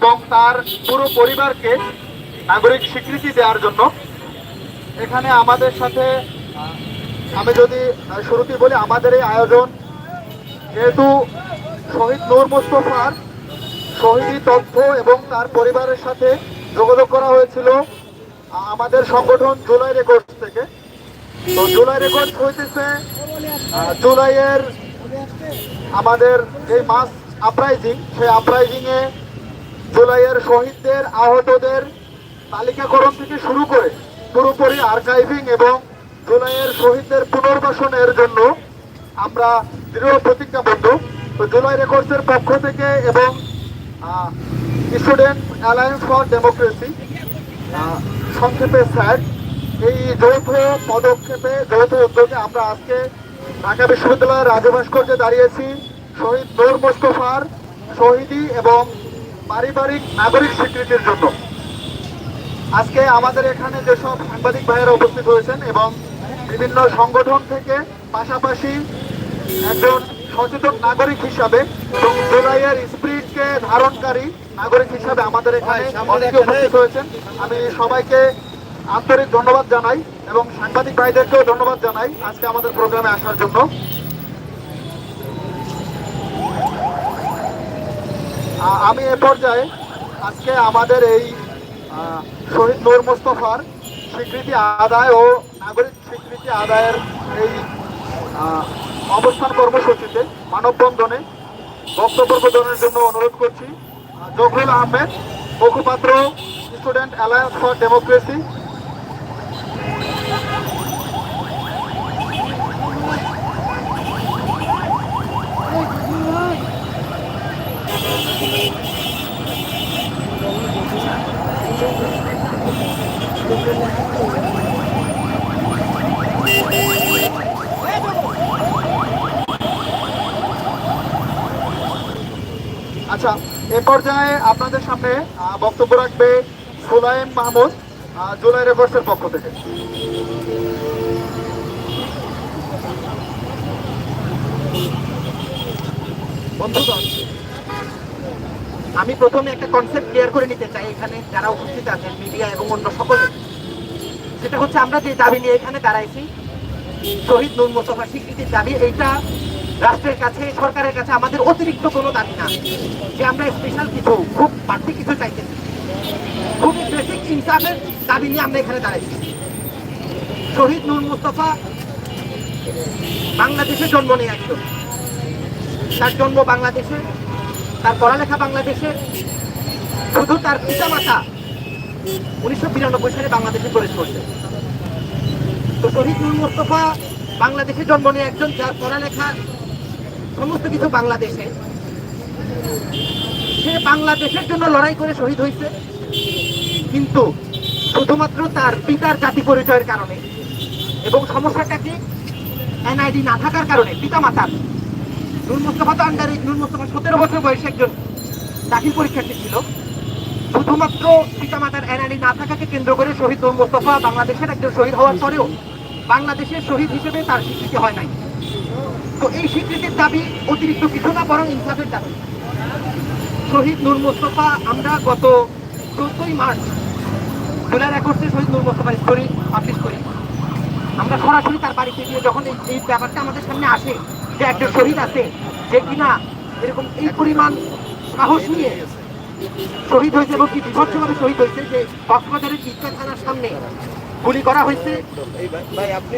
এবং তার পুরো পরিবারকে নাগরিক স্বীকৃতি দেওয়ার জন্য। এখানে আমাদের সাথে আমি যদি আহ, শুরুতেই বলি আমাদের এই আয়োজন যেহেতু শহীদ নূর মুস্তফার শহীদি তথ্য এবং তার পরিবারের সাথে যোগাযোগ করা হয়েছিল আমাদের সংগঠন জুলাই রেকর্ডস থেকে। তো জুলাই রেকর্ডস হইতেছে জুলাইয়ের আমাদের যে মাস আপরাইজিং সেই আপরাইজিং এ জুলাইয়ের শহীদদের, আহতদের তালিকাকরণ থেকে শুরু করে পুরোপুরি আর্কাইভিং এবং জুলাইয়ের শহীদদের পুনর্বাসনের জন্য আমরা দৃঢ় প্রতিজ্ঞাবদ্ধ তো জুলাই রেকর্ডসের পক্ষ থেকে এবং স্টুডেন্ট অ্যালায়েন্স ফর ডেমোক্রেসি সংক্ষেপে স্যার, এই যৌথ পদক্ষেপে, যৌথ উদ্যোগে আমরা আজকে ঢাকা বিশ্ববিদ্যালয়ের রাজু ভাস্কর্যে দাঁড়িয়েছি। শহীদ নূর মোস্তফার শহীদি এবং পারিবারিক নাগরিক স্বীকৃতির জন্য। আজকে আমাদের এখানে যেসব সাংবাদিক ভাইয়েরা উপস্থিত হয়েছেন এবং বিভিন্ন সংগঠন থেকে পাশাপাশি একজন সচেতন নাগরিক হিসাবে এবং জুলাইয়ের স্পিরিটকে ধারণকারী নাগরিক হিসাবে আমাদের এখানে অনেকে উপস্থিত হয়েছেন। আমি সবাইকে আন্তরিক ধন্যবাদ জানাই এবং সাংবাদিক ভাইদেরকেও ধন্যবাদ জানাই আজকে আমাদের প্রোগ্রামে আসার জন্য। আমি এ পর্যায়ে আজকে আমাদের এই শহীদ নূর মোস্তফার স্বীকৃতি আদায় ও নাগরিক স্বীকৃতি আদায়ের এই অবস্থান কর্মসূচিতে মানববন্ধনে বক্তব্য প্রদানের জন্য অনুরোধ করছি। জহুরুল আহমেদ, মুখপাত্র, স্টুডেন্ট অ্যালায়েন্স ফর ডেমোক্রেসি আচ্ছা এ পর্যায়ে আপনাদের সামনে বক্তব্য রাখবে সুলাইম মাহমুদ জুলাই রেকর্ডসের পক্ষ থেকে। বন্ধুগণ আমি প্রথমে একটা কনসেপ্ট ক্লিয়ার করে নিতে চাই এখানে যারা উপস্থিত আছেন মিডিয়া এবং অন্য সকলে। সেটা হচ্ছে আমরা যে দাবি নিয়ে এখানে দাঁড়াইছি, শহীদ নুর মোস্তফা স্বীকৃতির দাবি, এইটা রাষ্ট্রের কাছে, সরকারের কাছে আমাদের অতিরিক্ত কোনো দাবি না। যে আমরা স্পেশাল কিছু, খুব বাড়তি কিছু চাইতেছি খুব বেসিক ইনসাফের দাবি নিয়ে আমরা এখানে দাঁড়াইছি। শহীদ নুর মোস্তফা বাংলাদেশে জন্ম নিয়ে একজন। তার জন্ম বাংলাদেশে তার পড়ালেখা বাংলাদেশে, শুধু তার পিতামাতা উনিশশো বিরানব্বই সালে বাংলাদেশে প্রবেশ করছে। তো শহীদ নূর মোস্তফা বাংলাদেশে জন্ম নিয়ে একজন, যার পড়ালেখা সমস্ত কিছু বাংলাদেশে। সে বাংলাদেশের জন্য লড়াই করে শহীদ হয়েছে, কিন্তু শুধুমাত্র তার পিতার জাতি পরিচয়ের কারণে এবং সমস্যাটা কি? এনআইডি না থাকার কারণে, পিতামাতার নূর মোস্তফা তো আন্ডারে নূর মোস্তফা সতেরো বছর বয়সে একজন দাখিল পরীক্ষার্থী ছিল। শুধুমাত্র পিতামাতার এনআইডি না থাকাকে কেন্দ্র করে শহীদ নূর মোস্তফা বাংলাদেশের একজন শহীদ হওয়ার পরেও বাংলাদেশের শহীদ হিসেবে তার স্বীকৃতি হয় নাই। তো এই স্বীকৃতির দাবি অতিরিক্ত কিছু না, বরং ইনসাফের দাবি। শহীদ নূর মোস্তফা আমরা গত চোদ্দই মার্চ জুলাই রেকর্ডসে শহীদ নূর মোস্তফার স্টোরি পাবলিশ করি। আমরা সরাসরি তার বাড়িতে গিয়ে যখন এই ব্যাপারটা আমাদের সামনে আসে যে একজন শহীদ আছে যে কিনা এরকম এই পরিমাণ সাহস নিয়ে শহীদ হয়েছে এবং কি বিভৎসভাবে শহীদ হয়েছে যে কক্সবাজারের চিৎকার থানার সামনে গুলি করা হয়েছে।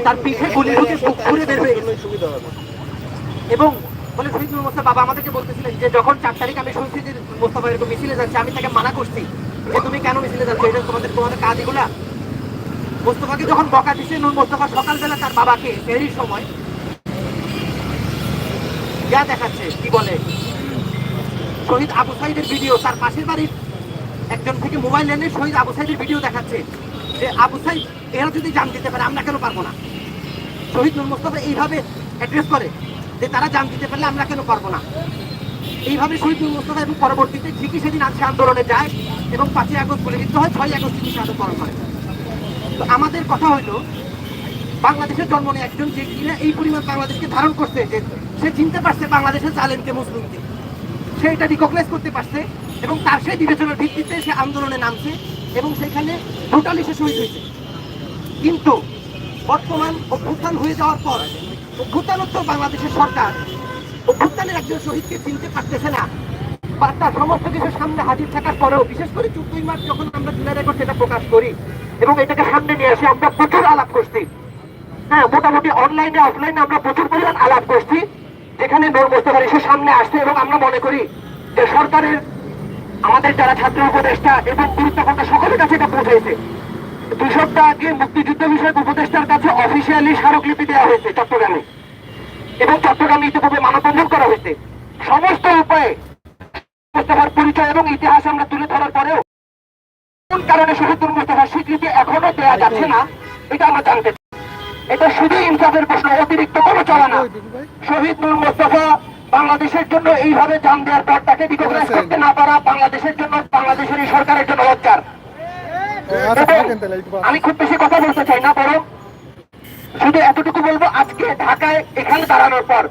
তার পিঠে গুলি ঢুকে ঘুরে বের হয়ে গেছে। এবং বলে শহীদ নূর মোস্তফা বাবা আমাদেরকে বলতেছিলেন যে যখন চার তারিখ আমি শুনছি যে মোস্তফা এরকম মিছিলে যাচ্ছে, আমি তাকে মানা করছি যে তুমি কেন মিছিলে যাচ্ছ? এটা তোমাদের তোমাদের কাজ এগুলা। মোস্তফাকে যখন বকা দিছে মোস্তফা সকালবেলা তার বাবাকে ফেরির সময় যা দেখাচ্ছে, কি বলে? শহীদ আবু সাইদের ভিডিও তার পাশের বাড়ির একজন থেকে মোবাইল এনে শহীদ আবু সাইদের ভিডিও দেখাচ্ছে। যে আবু সাইদ, এরা যদি জান দিতে পারে, আমরা কেন পারব না? শহীদ নূর মোস্তফা এইভাবে অ্যাড্রেস করে যে তারা জান দিতে পারলে আমরা কেন পারব না? এইভাবে শহীদ নূর মোস্তফা এবং পরবর্তীতে ঠিকই সেদিন আছে আন্দোলনে যায় এবং পাঁচই আগস্ট দিতে হয় ছয় আগস্ট তিনি আন্দোলন করে তো আমাদের কথা হলো বাংলাদেশের জন্ম নিয়ে একজন যে কিনা এই পরিমাণ বাংলাদেশকে ধারণ করছে, যে সে চিনতে পারছে বাংলাদেশের জালেমকে, মুসলিমকে। সে এটা রিকগনাইজ করতে পারছে এবং তার সেই বিবেচনার ভিত্তিতে সে আন্দোলনে নামছে এবং সেখানে টোটালি সে শহীদ হয়েছে। কিন্তু বর্তমান অভ্যুত্থান হয়ে যাওয়ার পর অভ্যুত্থানোত্তর বাংলাদেশের সরকার। অভ্যুত্থানের একজন শহীদকে চিনতে পারতেছে না। বা তার সমস্ত কিছু সামনে হাজির থাকার পরেও বিশেষ করে চোদ্দই মার্চ যখন আমরা জুলাই রেকর্ড সেটা প্রকাশ করি এবং এটাকে সামনে নিয়ে আসি, আমরা প্রচুর আলাপ করছি। হ্যাঁ মোটামুটি অনলাইনে অফলাইনে আমরা প্রচুর পরিমাণ আলাপ করছি। যেখানে নূর মোস্তফার এসে সামনে আসছে এবং আমরা মনে করি যে সরকারের, আমাদের যারা ছাত্র উপদেষ্টা এবং গুরুত্বপূর্ণ সকলের কাছে এটা পৌঁছেছে। দুই সপ্তাহ আগে মুক্তিযুদ্ধ বিষয়ক উপদেষ্টার কাছে অফিসিয়ালি স্মারকলিপি দেওয়া হয়েছে চট্টগ্রামে। এবং চট্টগ্রামে ইতিপূর্বে মানববন্ধন করা হয়েছে। সমস্ত উপায়ে মোস্তফার পরিচয় এবং ইতিহাস আমরা তুলে ধরার পরেও কোন কারণে শহীদুল মোস্তফার স্বীকৃতি এখনও দেওয়া যাচ্ছে না, এটা আমরা জানতে। এটা শুধু ইনসাফের প্রশ্ন অতিরিক্ত কোনো চলে না। শহীদ নূর মোস্তফা বাংলাদেশের জন্য এইভাবে জান দেওয়ার পর তাকে রিকগনাইজ করতে না পারা বাংলাদেশের জন্য বাংলাদেশের এই সরকারের জন্য লজ্জার। আমি খুব বেশি কথা বলতে চাই না বরং শুধু এতটুকু বলব আজকে ঢাকায় এখানে দাঁড়ানোর পর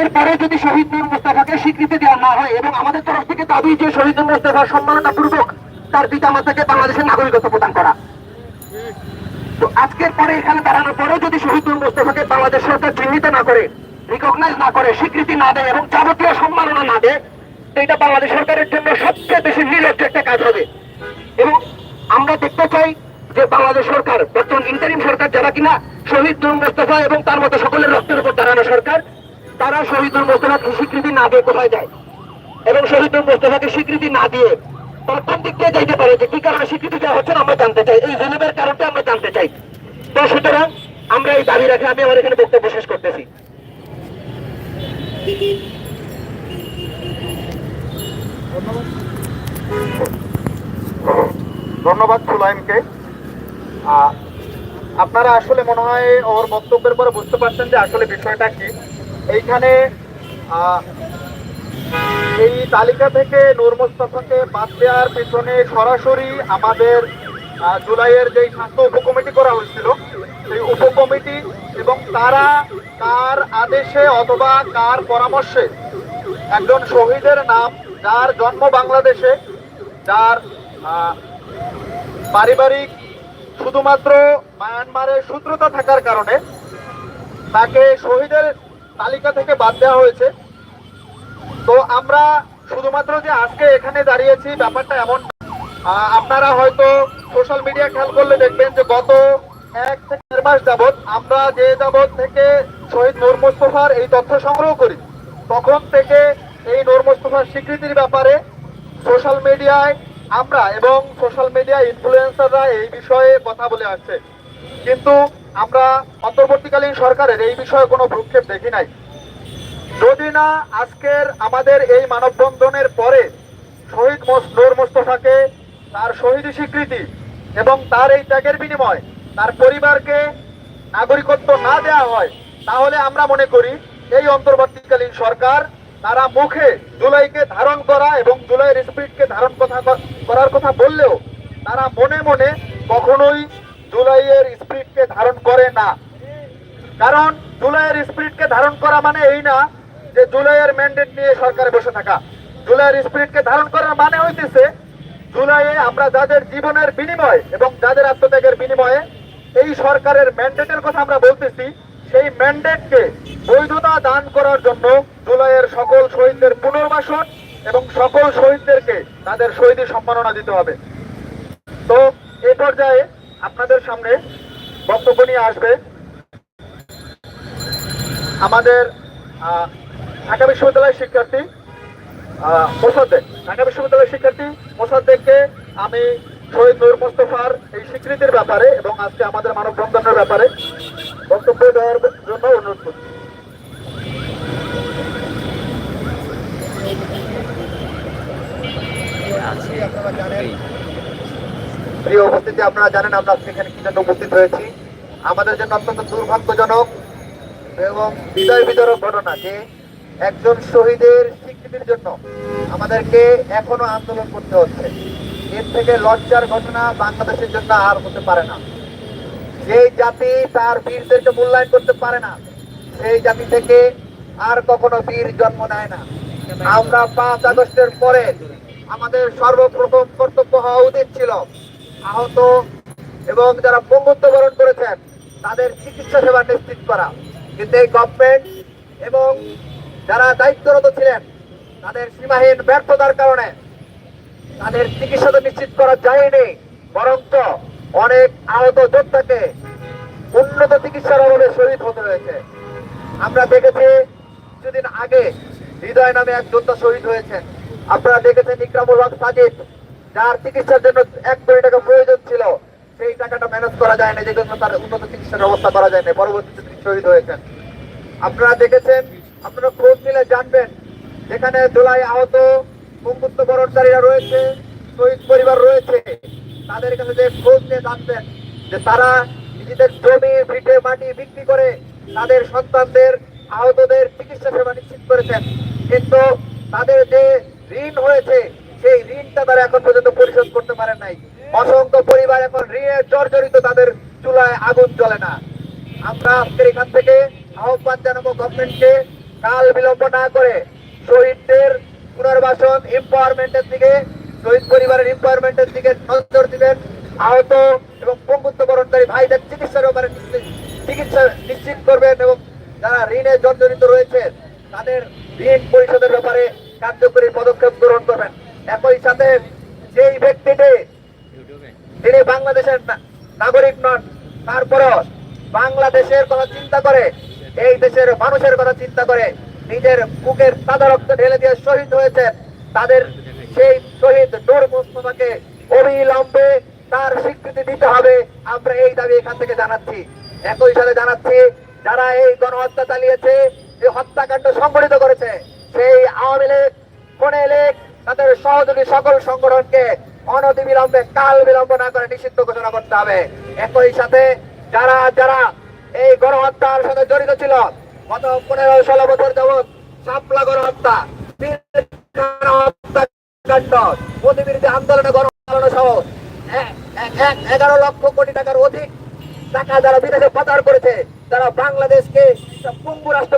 এরপরে যদি শহীদ নূর মোস্তফাকে স্বীকৃতি দেওয়া না হয় এবং আমাদের তরফ থেকে দাবি যে শহীদ নূর মোস্তফার সম্মাননা পূর্বক তার পিতা মাতাকে বাংলাদেশের নাগরিকত্ব প্রদান করা তো আজকের পরে এখানে দাঁড়ানোর পরেও যদি শহীদ নূর মোস্তফাকে বাংলাদেশ সরকার চিহ্নিত না করে রিকগনাইজ না করে, স্বীকৃতি না দেয় এবং যাবতীয় সম্মাননা না দেয় এটা বাংলাদেশ সরকারের জন্য সবচেয়ে বেশি নির্লজ্জ একটা কাজ হবে। এবং আমরা দেখতে চাই যে বাংলাদেশ সরকার, বর্তমান ইন্টারিম সরকার যারা কিনা, শহীদ নূর মোস্তফা এবং তার মতো সকলের রক্তের উপর দাঁড়ানো সরকার, তারা শহীদ নূর মোস্তফাকে স্বীকৃতি না দিয়ে কোথায় যায়? এবং শহীদ নূর মোস্তফাকে স্বীকৃতি না দিয়ে কোন দিক দিয়ে যাইতে পারে যে কি কারণে স্বীকৃতি দেওয়া হচ্ছে আমরা জানতে চাই। এই জুলুমের কারণটা আমরা জানতে চাই। তো সুতরাং আমরা এই দাবি রাখে আমি আমার এখানে বক্তব্য শেষ করতেছি। ধন্যবাদ। সুলাইমকে। আপনারা আসলে মনে হয় ওর বক্তব্যের পরে বুঝতে পারছেন যে আসলে বিষয়টা কি। এইখানে এই তালিকা থেকে নূর মোস্তফাকে বাদ দেওয়ার পেছনে সরাসরি আমাদের জুলাইয়ের যেই স্বাস্থ্য উপকমিটি করা হয়েছিল, সেই উপকমিটি এবং তারা কার আদেশে অথবা কার পরামর্শে একজন শহীদের নাম, যার জন্ম বাংলাদেশে, যার পারিবারিক শুধুমাত্র মায়ানমারের সূত্রতা থাকার কারণে তাকে শহীদের তালিকা থেকে বাদ দেওয়া হয়েছে। তো আমরা শুধুমাত্র যে আজকে এখানে দাঁড়িয়েছি, ব্যাপারটা এমন আপনারা হয়তো সোশ্যাল মিডিয়া খেয়াল করলে দেখবেন যে গত এক থেকে দেড় মাস যাবৎ আমরা যে যাবৎ থেকে শহীদ নূর মোস্তফার এই তথ্য সংগ্রহ করি, তখন থেকে এই নূর মোস্তফার স্বীকৃতির ব্যাপারে সোশ্যাল মিডিয়ায় আমরা এবং সোশ্যাল মিডিয়া ইনফ্লুয়েন্সাররা এই বিষয়ে কথা বলে আসছে। কিন্তু আমরা অন্তর্বর্তীকালীন সরকারের এই বিষয়ে কোনো ভ্রুক্ষেপ দেখি নাই। যদি না আজকের আমাদের এই মানববন্ধনের পরে শহীদ নূর মোস্তফাকে তার শহীদ স্বীকৃতি এবং তার এই ত্যাগের বিনিময় তার পরিবারকে নাগরিকত্ব না দেওয়া হয়, তাহলে আমরা মনে করি এই অন্তর্বর্তীকালীন সরকার তারা মুখে জুলাইকে ধারণ করা এবং জুলাইয়ের স্পিরিটকে ধারণ কথা করার কথা বললেও তারা মনে মনে কখনোই জুলাইয়ের স্পিরিটকে ধারণ করে না। কারণ জুলাইয়ের স্পিরিটকে ধারণ করা মানে এই না যে জুলাইয়ের ম্যান্ডেট নিয়ে সরকারে বসে থাকা। জুলাইয়ের স্পিরিটকে ধারণ করার মানে হইতেছে, জুলাইয়ে আমরা যাদের জীবনের বিনিময় এবং যাদের আত্মত্যাগের বিনিময়ে এই সরকারের ম্যান্ডেটের কথা আমরা বলতেছি, সেই ম্যান্ডেটকে বৈধতা দান করার জন্য জুলাইয়ের সকল শহীদদের পুনর্বাসন এবং সকল শহীদদেরকে তাদের শহীদী সম্মাননা দিতে হবে। তো এ পর্যায়ে আপনাদের সামনে বক্তব্য নিয়ে আসবে। আমাদের ঢাকা বিশ্ববিদ্যালয়ের শিক্ষার্থী মোসাদ্দেক। ঢাকা বিশ্ববিদ্যালয়ের শিক্ষার্থী মোসাদ্দেককে আমি শহীদ নূর মোস্তফার এই স্বীকৃতির ব্যাপারে এবং আজকে আমাদের মানববন্ধনের ব্যাপারে বক্তব্য দেওয়ার জন্য অনুরোধ করছি। আপনারা জানেন প্রিয় উপস্থিতি, আপনারা জানেন আমরা এখানে কি জন্য উপস্থিত হয়েছি। আমাদের জন্য অত্যন্ত দুর্ভাগ্যজনক এবং হৃদয় বিতরক ঘটনা যে একজন শহীদের স্বীকৃতির জন্য আমাদেরকে এখনও আন্দোলন করতে হচ্ছে। এর থেকে লজ্জার ঘটনা বাংলাদেশের জন্য আর হতে পারে না। যে জাতি তার বীরদেরকে মূল্যায়ন করতে পারে না, সেই জাতি থেকে আর কখনো বীর জন্ম নেয় না। আমরা পাঁচ আগস্টের পরে আমাদের সর্বপ্রথম কর্তব্য হওয়া উচিত ছিল আহত এবং যারা পঙ্গুত্ব বরণ করেছেন, তাদের চিকিৎসা সেবা নিশ্চিত করা। কিন্তু এই গভর্নমেন্ট এবং যারা দায়িত্বরত ছিলেন, তাদের সীমাহীন ব্যর্থতার কারণে তাদের চিকিৎসা নিশ্চিত করা যায়নি, বরঞ্চ অনেক আহত যোদ্ধাকে উন্নত চিকিৎসার অভাবে শহীদ হতে হয়েছে। আমরা দেখেছি কিছুদিন আগে হৃদয় নামে এক যোদ্ধা শহীদ হয়েছেন। আপনারা দেখেছেন ইকরামুল হক সাজিদ, যার চিকিৎসার জন্য এক কোটি টাকা প্রয়োজন ছিল, সেই টাকাটা ম্যানেজ করা যায় না যে জন্য তার উন্নত চিকিৎসার ব্যবস্থা করা যায় না পরবর্তীতে তিনি শহীদ হয়েছেন। আপনারা দেখেছেন আপনারা খোঁজ নিলে জানবেন যেখানে দোলাই আহত পঙ্গুত্ব বরণকারীরা রয়েছে, শহীদ পরিবার রয়েছে। তাদের কাছে যে খোঁজ নিয়ে জানবেন, যে তারা নিজেদের জমি, ভিটে, মাটি বিক্রি করে তাদের সন্তানদের, আহতদের চিকিৎসা সেবা নিশ্চিত করেছেন। কিন্তু তাদের যে ঋণ হয়েছে, সেই ঋণটা তারা এখন পর্যন্ত পরিশোধ করতে পারেন নাই। অসংখ্য পরিবার এখন ঋণের জর্জরিত, তাদের চুলায় আগুন জ্বলে না। আমরা আজকের এখান থেকে আহ্বান জানাব গভর্নমেন্টকে কাল বিলম্ব না করে শহীদদের পুনর্বাসন এম্পাওয়ারমেন্টের দিকে, শহীদ পরিবারের এম্পাওয়ারমেন্টের দিকে নজর দিবেন। আহত এবং পঙ্গুত্ব বরণকারী ভাইদের চিকিৎসার ব্যাপারে চিকিৎসা নিশ্চিত করবেন এবং যারা ঋণে জর্জরিত রয়েছে, তাদের ঋণ পরিশোধের ব্যাপারে কার্যকরী পদক্ষেপ গ্রহণ করবেন। একই সাথে যেই ব্যক্তিটি তিনি বাংলাদেশের নাগরিক নন, তারপরও বাংলাদেশের কথা চিন্তা করে এই দেশের মানুষের কথা চিন্তা করে নিজের বুকের তাজা রক্ত ঢেলে দিয়ে শহীদ হয়েছে, তাদের সেই শহীদ নূর মুস্তফাকে অবিলম্বে তার স্বীকৃতি দিতে হবে। আমরা এই দাবি এখান থেকে জানাচ্ছি। একই সাথে জানাচ্ছি, যারা এই গণহত্যা চালিয়েছে, এই হত্যাকাণ্ড সংগঠিত করেছে, সেই আওয়ামী লীগ কোনে লীগ, তাদের সহযোগী সকল সংগঠনকে অনতি কাল বিলম্ব না করে নিষিদ্ধ ঘোষণা করতে হবে। একই সাথে যারা যারা এই গণহত্যার সাথে জড়িত ছিল গত পনেরো ষোলো বছর যাবৎ সাপলা গণহত্যা হত্যাকাণ্ড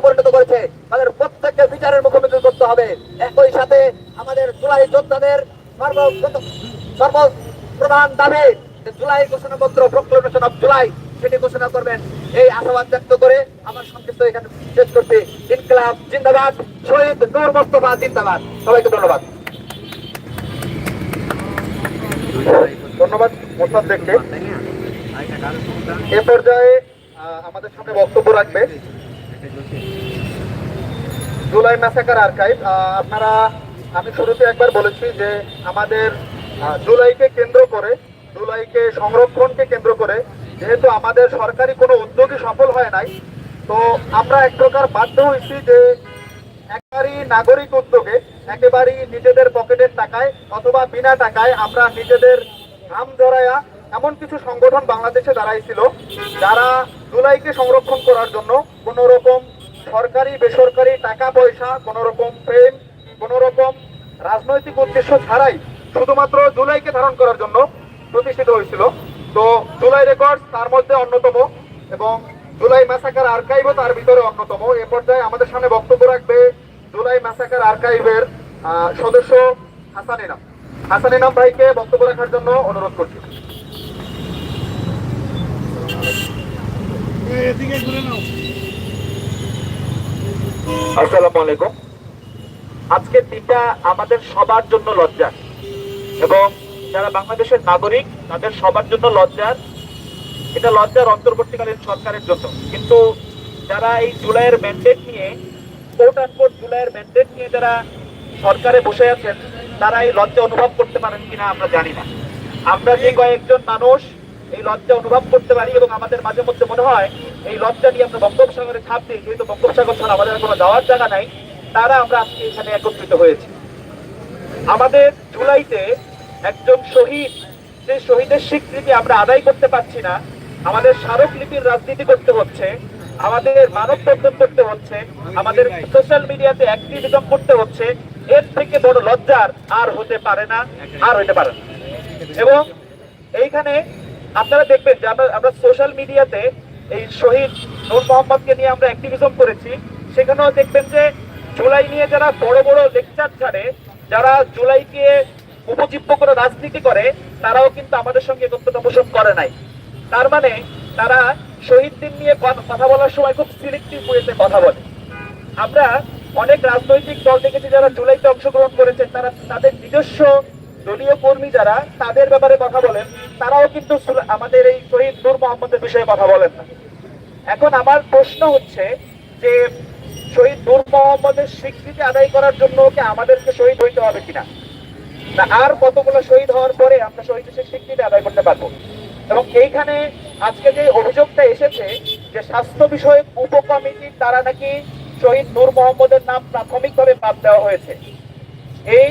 পরিণত করেছে। তাদের বিচারের মুখোমুখি করতে হবে। একই সাথে আমাদের জুলাই দাবি জুলাই ঘোষণাপত্র প্রক্লেমেশন অফ জুলাই সেটি ঘোষণা করবেন। এই আশাবাদ ব্যক্ত করে আমার সংক্ষিপ্ত এখানে শেষ করছি। ইনকলাব জিন্দাবাদ, শহীদ নূর মোস্তফা জিন্দাবাদ। সবাইকে ধন্যবাদ। ধন্যবাদ এ পর্যায়ে আমাদের সামনে বক্তব্য রাখবে জুলাই ম্যাসাকার আর্কাইভ। আপনারা, আমি শুরুতে একবার বলেছি যে আমাদের জুলাইকে কেন্দ্র করে, জুলাইকে সংরক্ষণকে কেন্দ্র করে যেহেতু আমাদের সরকারি কোনো উদ্যোগই সফল হয় নাই, তো আমরা এক প্রকার বাধ্য হয়েছি যে একবারই নাগরিক উদ্যোগে, একেবারেই নিজেদের পকেটের টাকায় অথবা বিনা টাকায় আমরা নিজেদের ঘাম জড়ায়া এমন কিছু সংগঠন বাংলাদেশে দাঁড়াইছিল, যারা জুলাইকে সংরক্ষণ করার জন্য কোনো রকম সরকারি, বেসরকারি টাকা পয়সা কোনো রকম প্রেম কোনো রকম রাজনৈতিক উদ্দেশ্য ছাড়াই শুধুমাত্র জুলাইকে ধারণ করার জন্য প্রতিষ্ঠিত হয়েছিল। তো জুলাই রেকর্ড তার মধ্যে অন্যতম এবং জুলাই ম্যাসাকার আর্কাইভও তার ভিতরে অন্যতম। এ পর্যায়ে আমাদের সামনে বক্তব্য রাখবে জুলাই ম্যাসাকার আর্কাইভের সদস্য হাসান ইনাম হাসান ইনাম ভাইকে বক্তব্য রাখার জন্য অনুরোধ করছি। আসসালামু আলাইকুম। আজকের দিনটা আমাদের সবার জন্য লজ্জার। এবং যারা বাংলাদেশের নাগরিক, তাদের সবার জন্য লজ্জার, এটা লজ্জার অন্তর্বর্তীকালীন সরকারের জন্য। কিন্তু যারা এই জুলাইয়ের ম্যান্ডেট নিয়ে কোর্ট আনকোর্ট জুলাইয়ের ম্যান্ডেট নিয়ে যারা সরকারে বসে আছেন, তারা এই লজ্জা অনুভব করতে পারেন কিনা আমরা জানি না। আমরা যে কয়েকজন মানুষ এই লজ্জা অনুভব করতে পারি এবং আমাদের মাঝে মধ্যে মনে হয়, এই লজ্জা নিয়ে আমরা বঙ্গোপসাগরে ছাপ দিই, যেহেতু বঙ্গোপসাগর ছাড়া আমাদের কোনো যাওয়ার জায়গা নাই, তারা আমরা আজকে এখানে একত্রিত হয়েছি। আমাদের জুলাইতে একজন শহীদ, যে শহীদের স্বীকৃতি আমরা আদায় করতে পারছি না, আমাদের স্মারকলিপির রাজনীতি করতে হচ্ছে, আমাদের মানব বন্ধন করতে হচ্ছে, আমাদের সোশ্যাল মিডিয়াতে অ্যাক্টিভিজম করতে হচ্ছে, এর থেকে বড় লজ্জার আর হতে পারে না, আর হতে পারে না। এবং এইখানে আপনারা দেখবেন যে আমরা আমরা সোশ্যাল মিডিয়াতে এই শহীদ নূর মোহাম্মদকে নিয়ে আমরা অ্যাক্টিভিজম করেছি, সেখানেও দেখবেন যে জুলাই নিয়ে যারা বড় বড় লেকচার ছাড়ে, যারা জুলাইকে উপজীব্য করে রাজনীতি করে, তারাও কিন্তু আমাদের সঙ্গে একত্রতা পোষণ করে নাই। তার মানে তারা শহীদদের নিয়ে কথা বলার সময় খুব সিলেক্টিভ ওয়েতে কথা বলে। আমরা অনেক রাজনৈতিক দল দেখেছি যারা জুলাইতে অংশগ্রহণ করেছেন তারা তাদের নিজস্ব দলীয় কর্মী যারা, তাদের ব্যাপারে কথা বলেন। তারাও কিন্তু আমাদের এই শহীদ নূর মোহাম্মদের বিষয়ে কথা বলেন না। এখন আমার প্রশ্ন হচ্ছে যে, শহীদ নূর মোহাম্মদের স্বীকৃতি আদায় করার জন্য কি আমাদেরকে শহীদ হইতে হবে কিনা? আর কতগুলো শহীদ হওয়ার পরে আমরা শহীদ হিসেবে স্বীকৃতি আদায় করতে পারব? এবং এইখানে আজকে যে অভিযোগটা এসেছে যে স্বাস্থ্য বিষয়ক উপকমিটি তারা নাকি শহীদ নূর মোহাম্মদের নাম প্রাথমিকভাবে বাদ দেওয়া হয়েছে। এই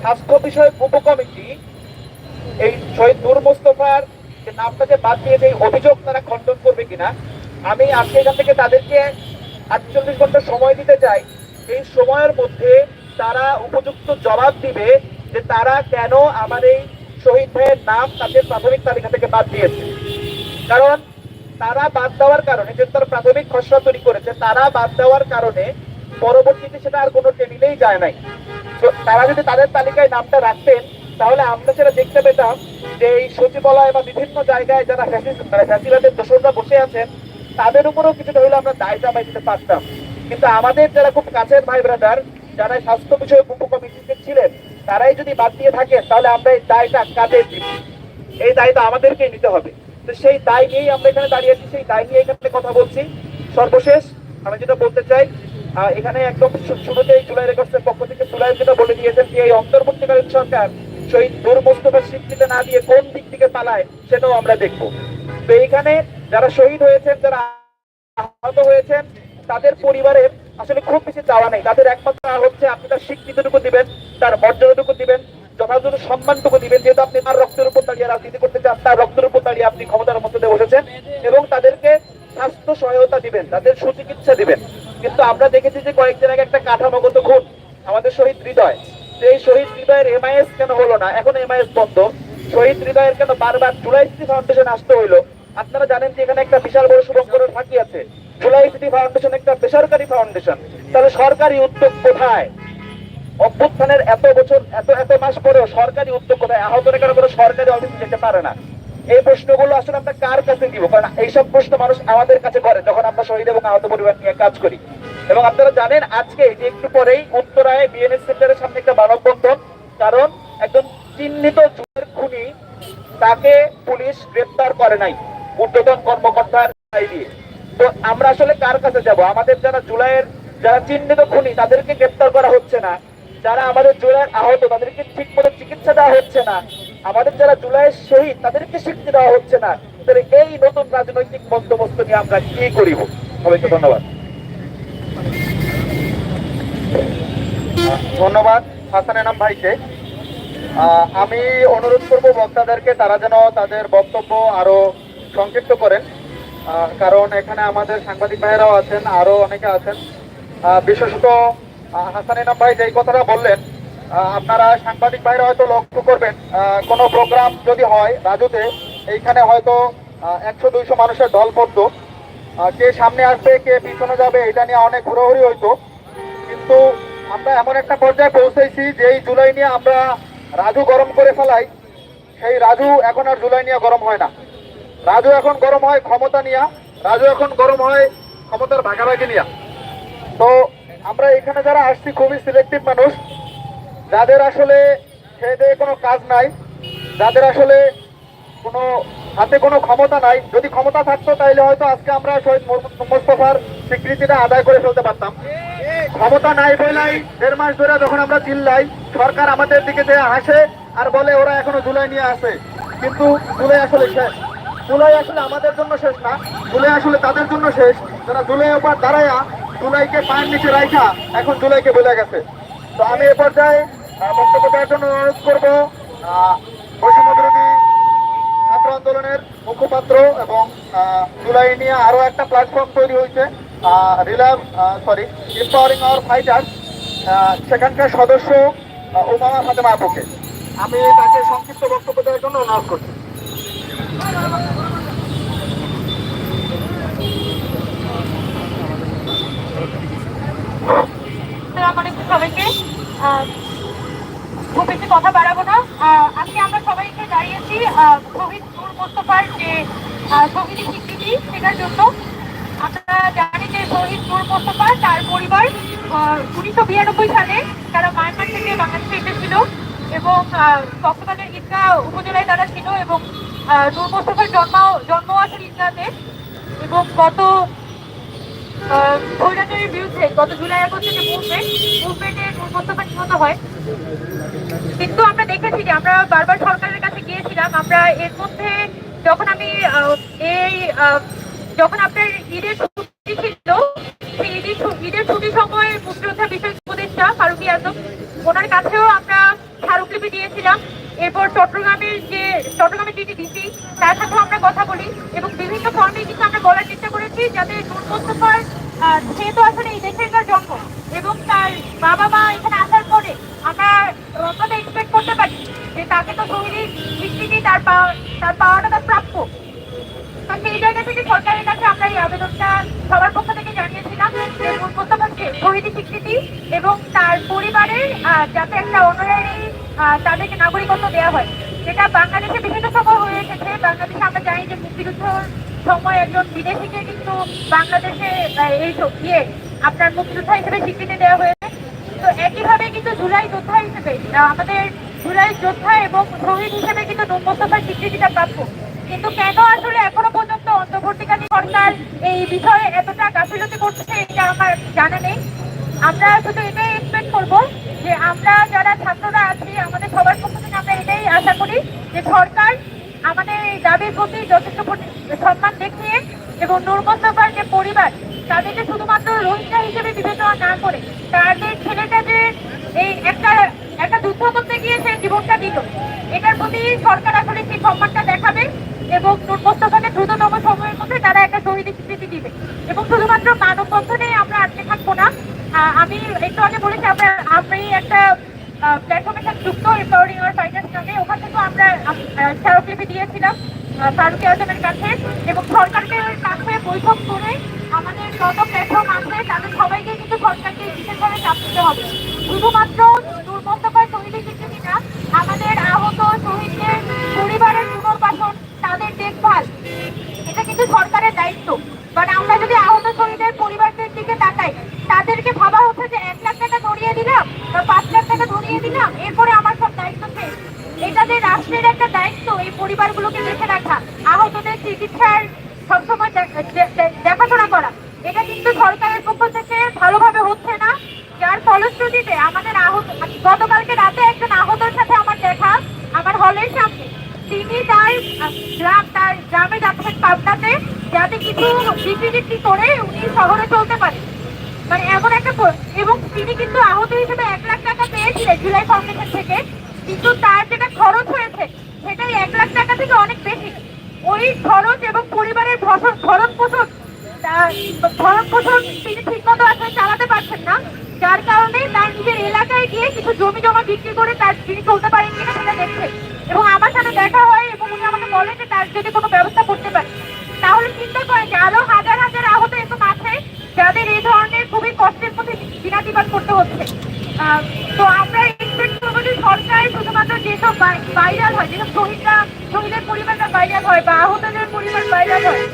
স্বাস্থ্য বিষয়ক উপকমিটি, এই শহীদ নূর মোস্তফার যে নামটা যে বাদ দিয়ে যে এই অভিযোগ তারা খণ্ডন করবে কিনা, আমি আজকে এখান থেকে তাদেরকে আটচল্লিশ ঘণ্টা সময় দিতে চাই। এই সময়ের মধ্যে তারা উপযুক্ত জবাব দিবে যে তারা কেন আমার এই শহীদ ভাইয়ের নাম তাদের প্রাথমিক তালিকা থেকে বাদ দিয়েছে? কারণ তারা বাদ দেওয়ার কারণে, যেহেতু তারা প্রাথমিক খসড়া তৈরি করেছে, তারা বাদ দেওয়ার কারণে পরবর্তীতে সেটা আর কোনো টেবিলেই যায় নাই। তারা যদি তাদের তালিকায় নামটা রাখতেন, তাহলে আমরা সেটা দেখতে পেতাম যে এই সচিবালয় বা বিভিন্ন জায়গায় যারা মানে ফ্যাসিবাদের দোষররা বসে আছেন, তাদের উপরেও কিছুটা হলে আমরা দায় চাপাই দিতে পারতাম। কিন্তু আমাদের যারা খুব কাছের ভাই ব্রাদার যারা স্বাস্থ্য বিষয়ক উপকমিটিতে ছিলেন তারাই যদি বাদ দিয়ে থাকে, তাহলে আমরা এই দায়টা কাদের দিব এই দায়টা আমাদেরকেই নিতে হবে। তো সেই দায় নিয়েই আমরা এখানে দাঁড়িয়ে আছি, সেই দায় নিয়ে এখানে কথা বলছি। সর্বশেষ, আমি যেটা বলতে চাই এখানে একদম শুরুতেই জুলাই রেকর্ডসের পক্ষ থেকে জুলাই যেটা বলে দিয়েছেন যে এই অন্তর্বর্তীকালীন সরকার শহীদ নূর মোস্তফার স্বীকৃতি না দিয়ে কোন দিক থেকে পালায়, সেটাও আমরা দেখব। তো এইখানে যারা শহীদ হয়েছেন, যারা আহত হয়েছেন, তাদের পরিবারের আসলে খুব বেশি চাওয়া নেই। তাদের একমাত্র হচ্ছে আপনি তার স্বীকৃতিটুকু দিবেন, তার মর্যাদাটুকু দিবেন, যথাযথ সম্মানটুকু দিবেন, যেহেতু আপনি তার রক্তের উপর দাঁড়িয়ে রাজনীতি করতে চান, তার রক্তের উপর দাঁড়িয়ে আপনি ক্ষমতার মধ্যে বসেছেন এবং তাদেরকে স্বাস্থ্য সহায়তা দিবেন, তাদের সুচিকিৎসা দিবেন। কিন্তু আমরা দেখেছি যে কয়েকদিন আগে একটা কাঠামোগত খুন, আমাদের শহীদ হৃদয়। এই শহীদ হৃদয়ের এমআইএস কেন হলো না? এখন এমআইএস বন্ধ। শহীদ হৃদয়ের কেন বারবার জুলাই সিটি ফাউন্ডেশন আসতে হইল? আপনারা জানেন যে এখানে একটা বিশাল বড় শুভঙ্করের ফাঁকি আছে। জুলাই ফাউন্ডেশন একটা বেসরকারি ফাউন্ডেশন। তাহলে সরকারি উদ্যোগ কোথায়? অভ্যুত্থানের এত বছর, এত এত মাস পরেও সরকারি উদ্যোগ কোথায়? আহতরা কেন কোনো সরকারি অফিস যেতে পারে না? এই প্রশ্নগুলো আসলে আমরা কার কাছে দিব? কারণ এইসব প্রশ্ন মানুষ আমাদের কাছে করে, যখন আমরা শহীদ এবং আহত পরিবার নিয়ে কাজ করি। এবং আপনারা জানেন, আজকে যে একটু পরেই উত্তরায় বিএনএস সেন্টারের সামনে একটা মানববন্ধন। কারণ একজন চিহ্নিত যুগের খুনি, তাকে পুলিশ গ্রেপ্তার করে নাই। ঊর্ধ্বতন কর্মকর্তার দিয়ে তো আমরা আসলে কার কাছে যাব? আমাদের যারা জুলাইয়ের, যারা চিহ্নিত খুনি, তাদেরকে গ্রেপ্তার করা হচ্ছে না। যারা আমাদের জুলাইয়ের আহত, তাদেরকে ঠিক মতো চিকিৎসা দেওয়া হচ্ছে না। আমাদের যারা জুলাইয়ের শহীদ, তাদেরকে স্বীকৃতি দেওয়া হচ্ছে না। তাহলে এই নতুন রাজনৈতিক বন্দোবস্ত নিয়ে আমরা কি করিব? সবাইকে ধন্যবাদ। ধন্যবাদ হাসান এনাম ভাইকে। আমি অনুরোধ করব বক্তাদেরকে, তারা যেন তাদের বক্তব্য আরও সংক্ষিপ্ত করেন। কারণ এখানে আমাদের সাংবাদিক ভাইয়েরাও আছেন আরও অনেকে আছেন। বিশেষত হাসান ইনাম ভাই যেই কথাটা বললেন আপনারা সাংবাদিক ভাইরা হয়তো লক্ষ্য করবেন কোনো প্রোগ্রাম যদি হয় রাজুতে, এইখানে হয়তো একশো দুইশো মানুষের দল পড়তো কে সামনে আসবে, কে পিছনে যাবে, এটা নিয়ে অনেক ঘোরাঘুরি হইতো। কিন্তু আমরা এমন একটা পর্যায়ে পৌঁছেছি যে এই জুলাই নিয়ে আমরা রাজু গরম করে ফেলাই। সেই রাজু এখন আর জুলাই নিয়ে গরম হয় না। রাজু এখন গরম হয়, ক্ষমতা নিয়ে। রাজু এখন গরম হয়, ক্ষমতার ভাগাভাগি নিয়া। তো আমরা এখানে যারা আসছি, খুবই সিলেক্টিভ মানুষ। যাদের আসলে খেয়ে কোনো কাজ নাই, যাদের আসলে কোনো হাতে কোনো ক্ষমতা নাই, যদি ক্ষমতা থাকতো তাহলে হয়তো আজকে আমরা শহীদ মোস্তফার স্বীকৃতিটা আদায় করে ফেলতে পারতাম। ক্ষমতা নাই বলাই দেড় মাস ধরে যখন আমরা চিল্লাই, সরকার আমাদের দিকে যে হাসে আর বলে ওরা এখনও জুলাই নিয়ে আসে, কিন্তু জুলাই আসলে শেষ। জুলাই আসলে আমাদের জন্য শেষ না। জুলাই আসলে তাদের জন্য শেষ। যারা জুলাই উপর দাঁড়ায়া জুলাইকে পায়ের নিচে রাখা এখন জুলাইকে বলে গেছে। তো আমি এ পর্যায়ে বক্তব্য দেওয়ার জন্য অনুরোধ করব বৈষম্য বিরোধী ছাত্র আন্দোলনের মুখপাত্র এবং জুলাই নিয়ে আরও একটা প্ল্যাটফর্ম তৈরি হয়েছে রিলাভ সরি এম্পাওয়ারিং আওয়ার ফাইটার সেখানকার সদস্য ওমামা ফাতেমা আপুকে। আমি তাকে সংক্ষিপ্ত বক্তব্য দেওয়ার জন্য অনুরোধ করছি। আসসালামু আলাইকুম সবাইকে খুব বেশি কথা বাড়াবো না। আজকে আমরা সবাই এখানে দাঁড়িয়েছি শহীদ নূর মোস্তফার যে আহ, শহীদের স্বীকৃতি সেটার জন্য। আমরা জানি যে শহীদ নূর মোস্তফা তার পরিবার উনিশশো বিরানব্বই সালে তারা মায়ানমার থেকে বাংলাদেশে এসেছিল এবং কক্সবাজার ঈদগাহ উপজেলায় তারা ছিল এবং নূর মোস্তফার জন্ম জন্ম আসলে ঈদগাহতে এবং গত স্বৈরাচারের বিরুদ্ধে গত জুলাই আগস্টে যে মুভমেন্ট মুভমেন্টে নূর নিহত হয়? কিন্তু আমরা দেখেছি যে আমরা বারবার সরকারের কাছে গিয়েছিলাম আমরা এর মধ্যে যখন আমি এই যখন আপনার ঈদের ছুটি ছিল সেই ঈদের ঈদের ছুটির সময় মুক্তিযোদ্ধা বিষয় উপদেষ্টা ফারুকি আজম ওনার কাছেও আমরা স্মারকলিপি দিয়েছিলাম। এরপর চট্টগ্রামের যে চট্টগ্রামের যিনি ডিসি তার সাথেও আমরা কথা বলি এবং বিভিন্ন ফর্মে কিন্তু আমরা বলার চেষ্টা করেছি যাতে আহ, যেহেতু আসলে এই দেশের জন্ম এবং তার বাবা মা এখানে আসার পরে আমরা অন্তত এক্সপেক্ট করতে পারি যে তাকে তো শহীদের স্বীকৃতি তার পাওয়া তার পাওয়াটা তার প্রাপ্য। তো সেই জায়গা থেকে সরকারের কাছে আমরা এই আবেদনটা সবার পক্ষ থেকে জানিয়েছিলাম যে মোস্তফাকে স্বীকৃতি এবং তার পরিবারের যাতে একটা অনারারি তাদেরকে নাগরিকত্ব দেওয়া হয়। যেটা বাংলাদেশে বিভিন্ন সময় হয়ে এসেছে। বাংলাদেশে আমরা জানি যে মুক্তিযুদ্ধর সময় একজন বিদেশিকে কিন্তু বাংলাদেশে এই ইয়ে আপনার মুক্তিযোদ্ধা হিসেবে স্বীকৃতি দেওয়া হয়েছে। তো একইভাবে কিন্তু জুলাই যোদ্ধা হিসেবে আমাদের জুলাই যোদ্ধা এবং শহীদ হিসেবে কিন্তু নূর স্বীকৃতিটা প্রাপ্য। কিন্তু কেন আসলে এখনও পর্যন্ত অন্তর্বর্তীকালীন সরকার এই বিষয়ে এতটা গাফিলতি করছে, এটা আমার জানা নেই। আমরা শুধু এটাই এক্সপেক্ট করব যে আমরা যারা ছাত্ররা আছি, আমাদের সবার পক্ষ থেকে আমরা এটাই আশা করি যে সরকার আমাদের এই দাবির প্রতি দেখিয়ে এবং নূর যে পরিবার তাদেরকে শুধুমাত্র রোহিঙ্গা হিসেবে বিবেচনা না করে তাদের ছেলেটা যে এই একটা একটা যুদ্ধ করতে গিয়ে সে জীবনটা দিল, এটার প্রতি সরকার আসলে সেই সম্মানটা দেখাবে এবং নূর মোস্তফাকে দ্রুততম সময়ের মধ্যে তারা একটা শহীদ স্বীকৃতি দিবে? এবং শুধুমাত্র মানব মানববন্ধনে আমরা আটকে থাকব না আমি একটু আগে বলেছি আমরা আমি একটা প্ল্যাটফর্মের সাথে যুক্ত এম্পাওয়ারিং আর ফাইন্যান্স নামে ওখান থেকেও আমরা স্মারকলিপি দিয়েছিলাম ফারুকি আজমের কাছে। এবং সরকারের কাছে বৈঠক করে আমাদের যত প্ল্যাটফর্ম আছে তাদের সবাইকে কিন্তু সরকারকে বিশেষভাবে চাপ দিতে হবে। শুধুমাত্র মোস্তফার শহীদের স্বীকৃতি না, আমাদের আহত শহীদদের পরিবারের পুনর্বাসন, তাদের দেখভাল, এটা কিন্তু সরকারের দায়িত্ব। বাট আমরা যদি আহত শহীদের পরিবারদের দিকে তাকাই, তাদেরকে ভাবা হচ্ছে যে এক লাখ টাকা ধরিয়ে দিলাম বা পাঁচ লাখ টাকা ধরিয়ে দিলাম, এরপরে আমার সব দায়িত্ব শেষ। এটা যে রাষ্ট্রের একটা দায়িত্ব এই পরিবারগুলোকে দেখে রাখা, আহতদের চিকিৎসার সরকারের পক্ষ থেকে ভালোভাবে হচ্ছে না। যার ফলশ্রুতিতে আমাদের আহত গতকালকে রাতে একজন আহতের সাথে আমার দেখা। আমার হলের সামনে। তিনি তার গ্রাম তার গ্রামে যাচ্ছেন পাবনাতে। যাতে কিছু বিক্রি করে উনি শহরে চলতে পারে। মানে এমন একটা এবং তিনি কিন্তু আহত হিসেবে এক লাখ টাকা পেয়েছিলেন জুলাই ফাউন্ডেশন থেকে। কিন্তু তার যেটা খরচ হয়েছে, সেটাই এক লাখ টাকা থেকে অনেক বেশি। ওই খরচ এবং পরিবারের ভরণ পোষণ ভরণ তিনি ঠিক মতো আসলে চালাতে পারছেন না। যার কারণে তার নিজের এলাকায় গিয়ে কিছু জমি জমা বিক্রি করে তার তিনি চলতে পারেন কিনা সেটা দেখছে এবং আমার সাথে দেখা হয় এবং উনি আমাকে বলেন যে তার যদি কোনো ব্যবস্থা করতে পারে। তাহলে চিন্তা করেন যে আরও হাজার হাজার আহত এরকম আছে যাদের এই ধরনের খুবই কষ্টের মধ্যে দিনাতিপাত করতে হচ্ছে। তো আমরা এক্সপেক্ট করব যে শুধুমাত্র যেসব ভাইরাল হয়, যেসব শহীদরা শহীদের পরিবাররা ভাইরাল হয় বা আহতদের পরিবার ভাইরাল হয়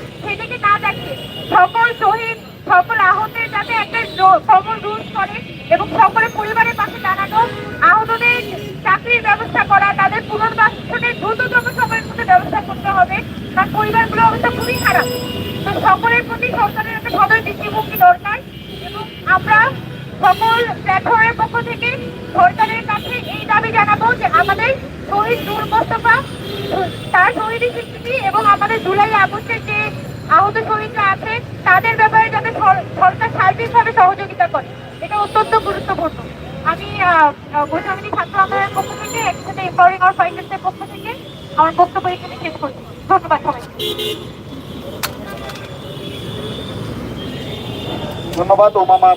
সকল শহীদ, সকল আহতের যাতে একটা কমন রুলস করে এবং সকলের পরিবারের পাশে দাঁড়ানো, আহতদের চাকরির ব্যবস্থা করা, তাদের পুনর্বাসনের দ্রুততম সময়ের মধ্যে ব্যবস্থা করতে হবে। কারণ পরিবারগুলো অবস্থা খুবই খারাপ। তো সকলের প্রতি সরকারের একটা সদয় দৃষ্টিভঙ্গি দরকার এবং আমরা সকল প্ল্যাটফর্মের পক্ষ থেকে সরকারের কাছে এই দাবি জানাব যে আমাদের শহীদ নূর তার শহীদের স্বীকৃতি এবং আমাদের জুলাই আগস্টের যে আহত শহীদরা আছে, তাদের ব্যাপারে যাতে সরকার সার্বিকভাবে সহযোগিতা করে। এটা অত্যন্ত গুরুত্বপূর্ণ। আমি গোস্বামী ছাত্র আন্দোলনের পক্ষ থেকে একসাথে এম্পাওয়ারিং আর ফাইন্যান্সের পক্ষ থেকে আমার বক্তব্য এখানে শেষ করছি। ধন্যবাদ সবাইকে। ধন্যবাদ, ওমামা